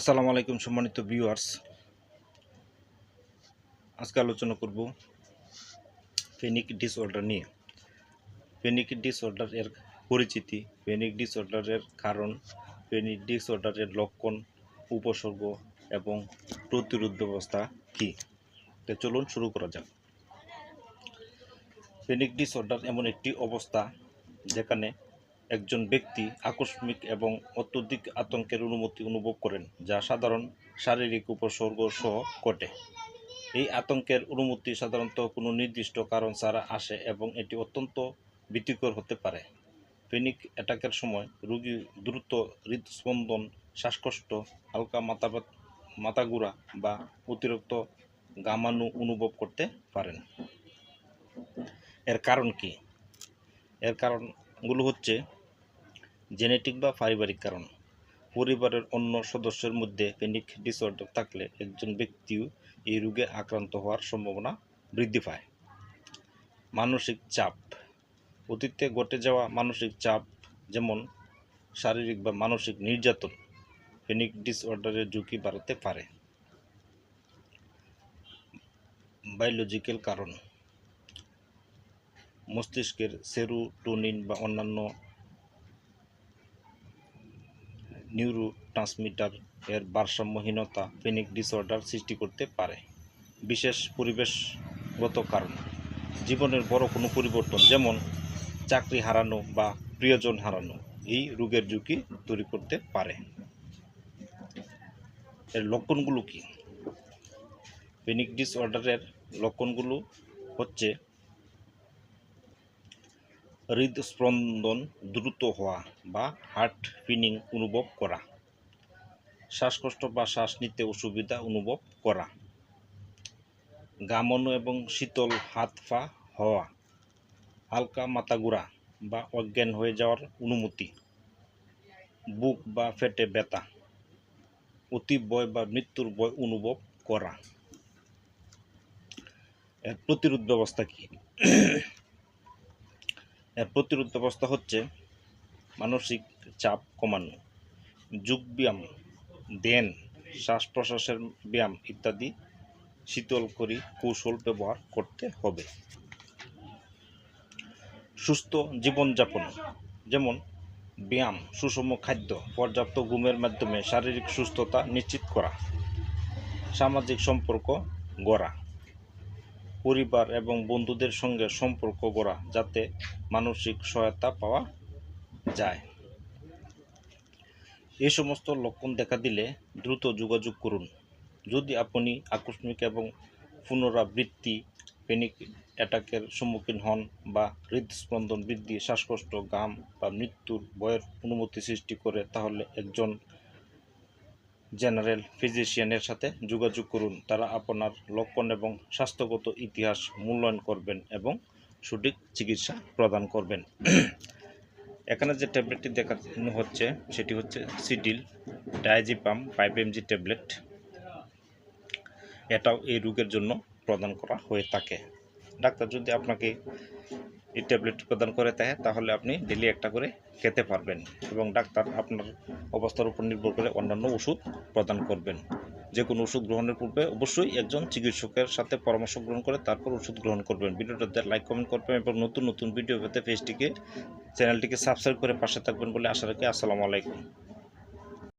আসসালামু আলাইকুম, সম্মানিত ভিউয়ার্স আজকে আলোচনা করব ফেনিক ডিসঅর্ডার নিয়ে। ফেনিক ডিসঅর্ডার এর পরিচিতি ফেনিক ডিসঅর্ডারের কারণ ফেনিক ডিসঅর্ডারের লক্ষণ, উপসর্গ এবং প্রতিরোধ ব্যবস্থা কী? তো চলুন শুরু করা যাক। ফেনিক ডিসঅর্ডার এমন একটি অবস্থা যেখানে একজন ব্যক্তি আকস্মিক এবং অত্যধিক আতঙ্কের অনুমতি অনুভব করেন, যা সাধারণ শারীরিক উপসর্গ সহ ঘটে। এই আতঙ্কের অনুমতি সাধারণত কোনো নির্দিষ্ট কারণ ছাড়া আসে এবং এটি অত্যন্ত ভীতিকর হতে পারে। পেনিক অ্যাটাকের সময় রোগী দ্রুত হৃদস্পন্দন, শ্বাসকষ্ট, হালকা মাথা ব্যথ- মাথা ঘোরা বা অতিরিক্ত গামানু অনুভব করতে পারেন। এর কারণ কি? এর কারণগুলো হচ্ছে জেনেটিক বা পারিবারিক কারণ। পরিবারের অন্য সদস্যের মধ্যে প্যানিক ডিসঅর্ডার থাকলে একজন ব্যক্তিও এই রোগে আক্রান্ত হওয়ার সম্ভাবনা বৃদ্ধি পায়। মানসিক চাপ। অতীতে ঘটে যাওয়া মানসিক চাপ যেমন শারীরিক বা মানসিক নির্যাতন প্যানিক ডিসঅর্ডারের ঝুঁকি বাড়াতে পারে। বায়োলজিক্যাল কারণ। মস্তিষ্কের সেরোটোনিন বা অন্যান্য নিউরো ট্রান্সমিটার এর ভারসাম্যহীনতা পেনিক ডিসঅর্ডার সৃষ্টি করতে পারে। বিশেষ পরিবেশগত কারণ। জীবনের বড় কোনো পরিবর্তন যেমন চাকরি হারানো বা প্রিয়জন হারানো, এই রোগের ঝুঁকি তৈরি করতে পারে। এর লক্ষণগুলো কি? পেনিক ডিসঅর্ডারের লক্ষণগুলো হচ্ছে হৃদস্পন্দন দ্রুত হওয়া বা হার্ট ফিনিং অনুভব করা। শ্বাসকষ্ট বা শ্বাস নিতে অসুবিধা অনুভব করা। গামনো এবং শীতল হাত পা হওয়া। হালকা মাথা ঘোরা বা অজ্ঞান হয়ে যাওয়ার অনুমতি। বুক বা ফেটে ব্যথা। অতি ভয় বা মৃত্যুর বয় অনুভব করা। এর প্রতিরোধ ব্যবস্থা কি? এর প্রতিরোধ ব্যবস্থা হচ্ছে মানসিক চাপ কমানো, যোগ ব্যায়াম ধ্যান শ্বাস প্রশ্বাসের ব্যায়াম ইত্যাদি শীতল করি কৌশল ব্যবহার করতে হবে। সুস্থ জীবনযাপন, যেমন ব্যায়াম, সুষম খাদ্য, পর্যাপ্ত ঘুমের মাধ্যমে শারীরিক সুস্থতা নিশ্চিত করা, সামাজিক সম্পর্ক গড়া। পরিবার এবং বন্ধুদের সঙ্গে সম্পর্ক গড়া যাতে মানসিক সহায়তা পাওয়া যায়। এই সমস্ত লক্ষণ দেখা দিলে দ্রুত যোগাযোগ করুন। যদি আপনি আকস্মিক এবং পুনরাবৃত্তি প্যানিক অ্যাটাকের সম্মুখীন হন বা হৃদস্পন্দন বৃদ্ধি, শ্বাসকষ্ট গাম বা মৃত্যুর ভয়ের অনুমতি সৃষ্টি করে, তাহলে একজন জেনারেল ফিজিশিয়ানের সাথে যোগাযোগ করুন। তারা আপনার লক্ষণ এবং স্বাস্থ্যগত ইতিহাস মূল্যায়ন করবেন এবং সঠিক চিকিৎসা প্রদান করবেন। এখানে যে ট্যাবলেটটি দেখানো হচ্ছে, সেটি হচ্ছে সিডিল ডায়াজিপাম ফাইভ এমজি ট্যাবলেট। এটাও এই রোগের জন্য প্রদান করা হয়ে থাকে। ডাক্তার যদি আপনাকে এই ট্যাবলেট প্রদান করে থাকে, তাহলে আপনি ডেলি একটা করে খেতে পারবেন এবং ডাক্তার আপনার অবস্থার উপর নির্ভর করে অন্যান্য ওষুধ প্রদান করবেন। যে কোনো ওষুধ গ্রহণের পূর্বে অবশ্যই একজন চিকিৎসকের সাথে পরামর্শ গ্রহণ করে তারপর ওষুধ গ্রহণ করবেন। ভিডিওটাতে লাইক কমেন্ট করবেন এবং নতুন নতুন ভিডিও পেতে পেজটিকে চ্যানেলটিকে সাবস্ক্রাইব করে পাশে থাকবেন বলে আশা রাখি। আসসালামু আলাইকুম।